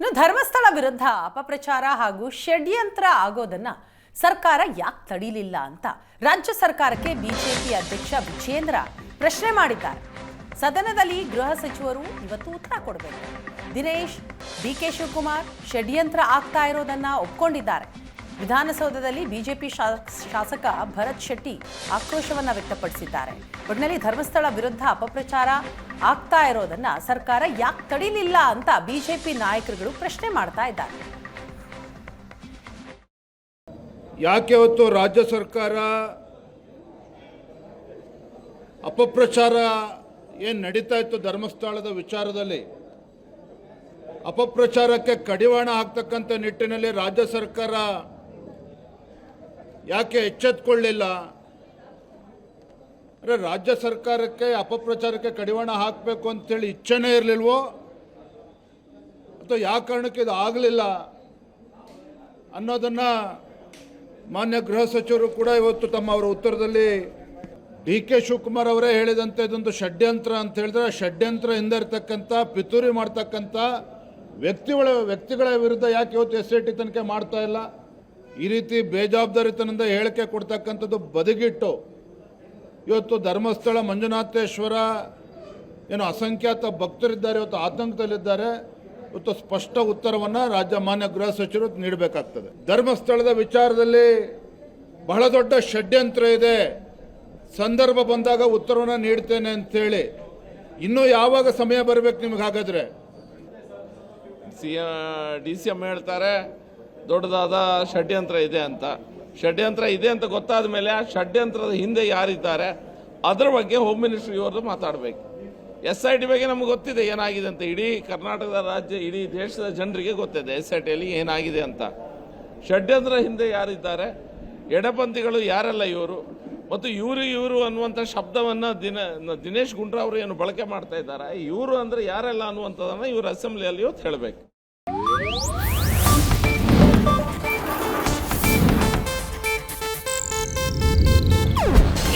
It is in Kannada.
ಇನ್ನು ಧರ್ಮಸ್ಥಳ ವಿರುದ್ಧ ಅಪಪ್ರಚಾರ ಹಾಗೂ ಷಡ್ಯಂತ್ರ ಆಗೋದನ್ನ ಸರ್ಕಾರ ಯಾಕೆ ತಡೀಲಿಲ್ಲ ಅಂತ ರಾಜ್ಯ ಸರ್ಕಾರಕ್ಕೆ ಬಿಜೆಪಿ ಅಧ್ಯಕ್ಷ ವಿಜೇಂದ್ರ ಪ್ರಶ್ನೆ ಮಾಡಿದ್ದಾರೆ. ಸದನದಲ್ಲಿ ಗೃಹ ಸಚಿವರು ಇವತ್ತು ಉತ್ತರ ಕೊಡಬೇಕು. ದಿನೇಶ್, ಡಿ ಕೆ ಶಿವಕುಮಾರ್ ಷಡ್ಯಂತ್ರ ಆಗ್ತಾ ಇರೋದನ್ನ ಒಪ್ಕೊಂಡಿದ್ದಾರೆ. ವಿಧಾನಸೌಧದಲ್ಲಿ ಬಿಜೆಪಿ ಶಾಸಕ ಭರತ್ ಶೆಟ್ಟಿ ಆಕ್ರೋಶವನ್ನು ವ್ಯಕ್ತಪಡಿಸಿದ್ದಾರೆ. ಒಟ್ಟಿನಲ್ಲಿ ಧರ್ಮಸ್ಥಳ ವಿರುದ್ಧ ಅಪಪ್ರಚಾರ ಆಗ್ತಾ ಇರೋದನ್ನ ಸರ್ಕಾರ ಯಾಕೆ ತಡೀಲಿಲ್ಲ ಅಂತ ಬಿಜೆಪಿ ನಾಯಕರುಗಳು ಪ್ರಶ್ನೆ ಮಾಡ್ತಾ ಇದ್ದಾರೆ. ಯಾಕೆ ಹೊತ್ತು ರಾಜ್ಯ ಸರ್ಕಾರ ಅಪಪ್ರಚಾರ ಏನು ನಡೀತಾ ಇತ್ತು ಧರ್ಮಸ್ಥಳದ ವಿಚಾರದಲ್ಲಿ? ಅಪಪ್ರಚಾರಕ್ಕೆ ಕಡಿವಾಣ ಹಾಕ್ತಕ್ಕಂಥ ನಿಟ್ಟಿನಲ್ಲಿ ರಾಜ್ಯ ಸರ್ಕಾರ ಯಾಕೆ ಎಚ್ಚೆತ್ಕೊಳ್ಳಿಲ್ಲ? ಅಂದರೆ ರಾಜ್ಯ ಸರ್ಕಾರಕ್ಕೆ, ಅಪಪ್ರಚಾರಕ್ಕೆ ಕಡಿವಾಣ ಹಾಕಬೇಕು ಅಂತೇಳಿ ಇಚ್ಛೆನೇ ಇರಲಿಲ್ವೋ? ಅಥವಾ ಯಾವ ಕಾರಣಕ್ಕೆ ಇದು ಆಗಲಿಲ್ಲ? ಅನ್ನೋದನ್ನು ಮಾನ್ಯ ಗೃಹ ಸಚಿವರು ಕೂಡ ಇವತ್ತು ತಮ್ಮ ಅವರ ಉತ್ತರದಲ್ಲಿ ಡಿ ಕೆ ಶಿವಕುಮಾರ್ ಅವರೇ ಹೇಳಿದಂಥ ಇದೊಂದು ಷಡ್ಯಂತ್ರ ಅಂತ ಹೇಳಿದ್ರೆ ಷಡ್ಯಂತ್ರ ಹಿಂದೆ ಇರ್ತಕ್ಕಂಥ ಪಿತೂರಿ ಮಾಡ್ತಕ್ಕಂಥ ವ್ಯಕ್ತಿಗಳ ವ್ಯಕ್ತಿಗಳ ವಿರುದ್ಧ ಯಾಕೆ ಇವತ್ತು ಎಸ್ ಐ ಟಿ ತನಿಖೆ ಮಾಡ್ತಾ ಇಲ್ಲ? ಈ ರೀತಿ ಬೇಜವಾಬ್ದಾರಿತನದಿಂದ ಹೇಳಿಕೆ ಕೊಡ್ತಕ್ಕಂಥದ್ದು ಬದಿಗಿಟ್ಟು. ಇವತ್ತು ಧರ್ಮಸ್ಥಳ ಮಂಜುನಾಥೇಶ್ವರ ಏನು ಅಸಂಖ್ಯಾತ ಭಕ್ತರಿದ್ದಾರೆ, ಇವತ್ತು ಆತಂಕದಲ್ಲಿದ್ದಾರೆ. ಇವತ್ತು ಸ್ಪಷ್ಟ ಉತ್ತರವನ್ನು ರಾಜ್ಯ ಮಾನ್ಯ ಗೃಹ ಸಚಿವರು ನೀಡಬೇಕಾಗ್ತದೆ. ಧರ್ಮಸ್ಥಳದ ವಿಚಾರದಲ್ಲಿ ಬಹಳ ದೊಡ್ಡ ಷಡ್ಯಂತ್ರ ಇದೆ. ಸಂದರ್ಭ ಬಂದಾಗ ಉತ್ತರವನ್ನು ನೀಡ್ತೇನೆ ಅಂಥೇಳಿ. ಇನ್ನೂ ಯಾವಾಗ ಸಮಯ ಬರಬೇಕು ನಿಮ್ಗೆ ಹಾಗಾದರೆ? ಸಿ ಡಿ ಸಿ ಎಂ ಹೇಳ್ತಾರೆ ದೊಡ್ಡದಾದ ಷಡ್ಯಂತ್ರ ಇದೆ ಅಂತ. ಷಡ್ಯಂತ್ರ ಇದೆ ಅಂತ ಗೊತ್ತಾದ ಮೇಲೆ ಆ ಷಡ್ಯಂತ್ರದ ಹಿಂದೆ ಯಾರಿದ್ದಾರೆ, ಅದರ ಬಗ್ಗೆ ಹೋಮ್ ಮಿನಿಸ್ಟ್ರಿ ಇವರು ಮಾತಾಡಬೇಕು. ಎಸ್ ಐ ಟಿ ಬಗ್ಗೆ ನಮ್ಗೆ ಗೊತ್ತಿದೆ ಏನಾಗಿದೆ ಅಂತ. ಇಡೀ ಕರ್ನಾಟಕದ ರಾಜ್ಯ, ಇಡೀ ದೇಶದ ಜನರಿಗೆ ಗೊತ್ತಿದೆ ಎಸ್ ಐ ಟಿಯಲ್ಲಿ ಏನಾಗಿದೆ ಅಂತ. ಷಡ್ಯಂತ್ರ ಹಿಂದೆ ಯಾರಿದ್ದಾರೆ, ಎಡಪಂಥಿಗಳು ಯಾರೆಲ್ಲ ಇವರು, ಮತ್ತು ಇವರು ಇವರು ಅನ್ನುವಂಥ ಶಬ್ದವನ್ನು ದಿನ, ದಿನೇಶ್ ಗುಂಡ್ರಾ ಅವರು ಏನು ಬಳಕೆ ಮಾಡ್ತಾ ಇದ್ದಾರೆ, ಇವರು ಅಂದರೆ ಯಾರೆಲ್ಲ ಅನ್ನುವಂಥದ್ದನ್ನು ಇವರು ಅಸೆಂಬ್ಲಿಯಲ್ಲಿ ಇವತ್ತು ಹೇಳಬೇಕು.